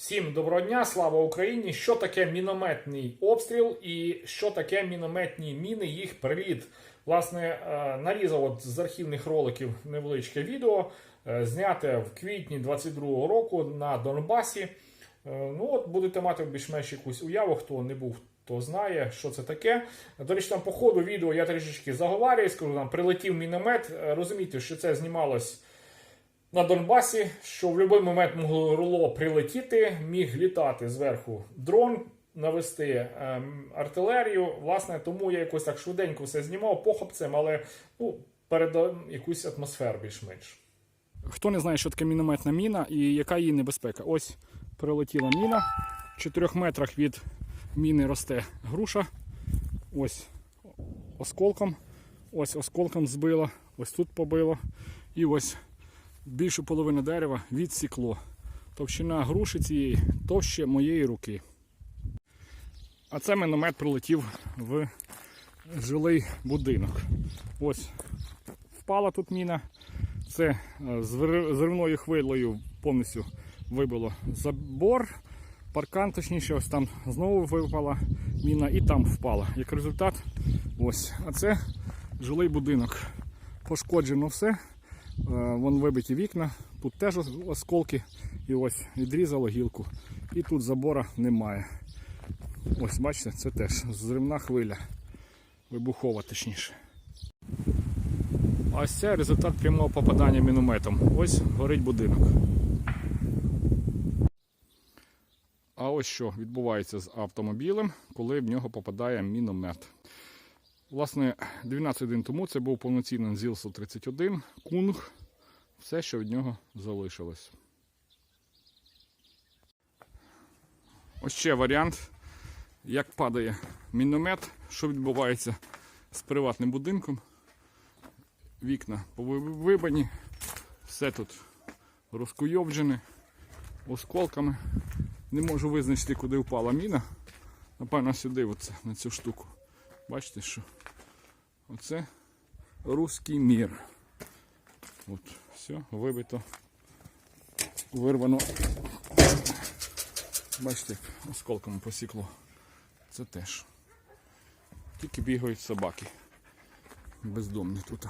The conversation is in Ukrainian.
Всім доброго дня, слава Україні! Що таке мінометний обстріл і що таке мінометні міни, їх приліт? Власне, е, нарізав от з архівних роликів невеличке відео, е, зняте в квітні 22-го року на Донбасі. Е, Ну от будете мати більш-менш якусь уяву, хто не був, то знає, що це таке. До речі, там по ходу відео я трішечки заговарюю, скажу, там прилетів міномет. Розумієте, що це знімалось на Донбасі, що в будь-який момент могло прилетіти, міг літати зверху дрон, навести ем, артилерію. Власне, тому я якось так швиденько все знімав похопцем, але ну, передав якусь атмосферу більш-менш. Хто не знає, що таке мінометна міна і яка її небезпека? Ось прилетіла міна. В 4 метрах від міни росте груша. Ось осколком. Ось осколком збило, ось тут побило. І ось більшу половину дерева відсікло. Товщина груші цієї товще моєї руки. А це міномет прилетів в жилий будинок. Ось впала тут міна. Це е, зривною хвилею повністю вибило забор. Паркан, точніше, ось там знову випала міна і там впала. Як результат, ось. А це жилий будинок. Пошкоджено все. Е, Вон вибиті вікна, тут теж осколки. І ось відрізало гілку. І тут забора немає. Ось, бачите, це теж зривна хвиля. Вибухова, точніше. Ось це результат прямого попадання мінометом. Ось горить будинок. А ось що відбувається з автомобілем, коли в нього попадає міномет. Власне, 12 годин тому це був повноцінний ЗІЛ-131, кунг, все, що від нього залишилось. Ось ще варіант, як падає міномет, що відбувається з приватним будинком вікна повибані, все тут розкуйовджене осколками. Не можу визначити, куди впала міна. Напевно, сюди, оце, на цю штуку. Бачите, що оце руський мір. От, все, вибито, вирвано. Бачите, як осколками посікло. Це теж. Тільки бігають собаки бездомні тут.